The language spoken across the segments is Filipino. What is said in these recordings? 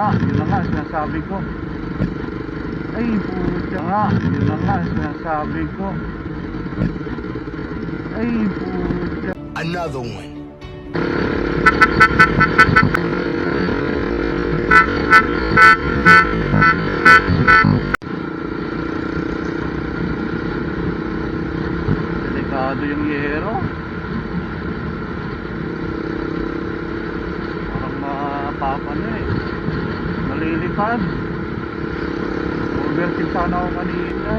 nga, yun na nga, sinasabi ko. Ay, puta nga, yun na nga, sinasabi ko. Ay, puta. Another one. Delikado yung yero. Parang mapapano eh. Malilipad. Overtake sana ako kanina.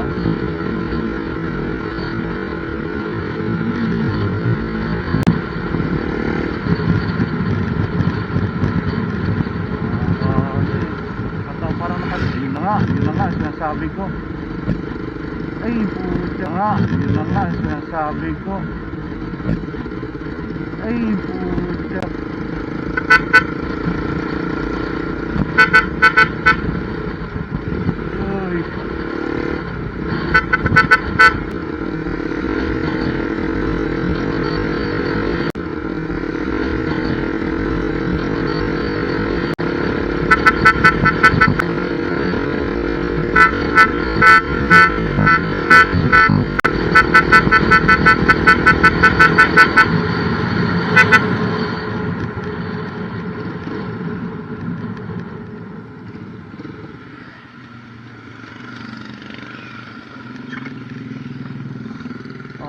At parang nakasin na nga, yun na nga sinasabi ko. Ay, puta nga, yun na nga sinasabi ko. Ay, puta.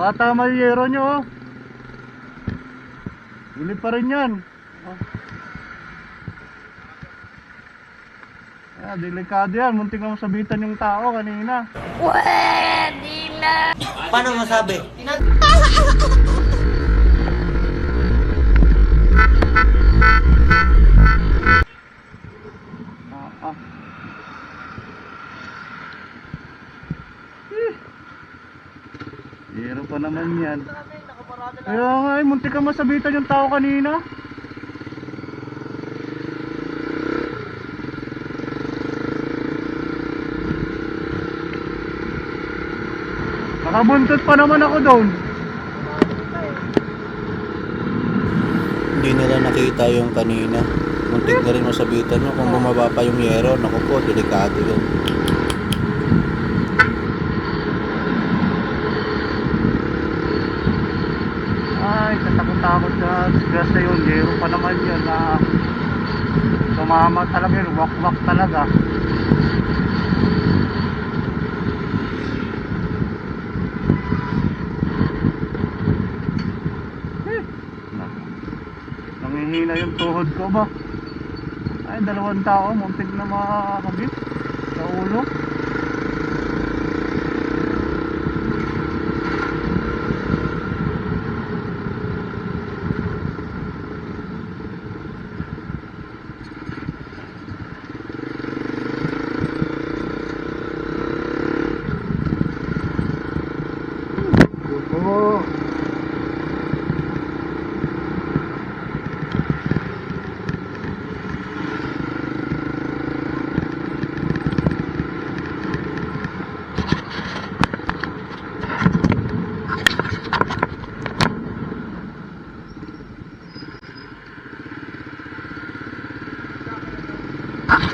Nakatama yung yero nyo oh. Huli pa rin yan. Oh. Ah, delikado yan. Muntik na masabitan yung tao kanina. Paano masabi? Ah, ah. Eh. Yero pa naman yan. Kaya nga eh, muntik ka masabitan yung tao kanina. Nakabuntot pa naman ako doon. Hindi nila nakita yung kanina. Muntik na rin masabitan nyo kung bumaba pa yung yero. Naku po, delikado yun. Ay, katakot-takot sa disgrasya yun. Zero pa naman yun na sumama talaga yun. Wak-wak talaga. Eh, naku. Nangihina yung tuhod ko ba? Ay, dalawang tao. Muntik na makakabit sa ulo.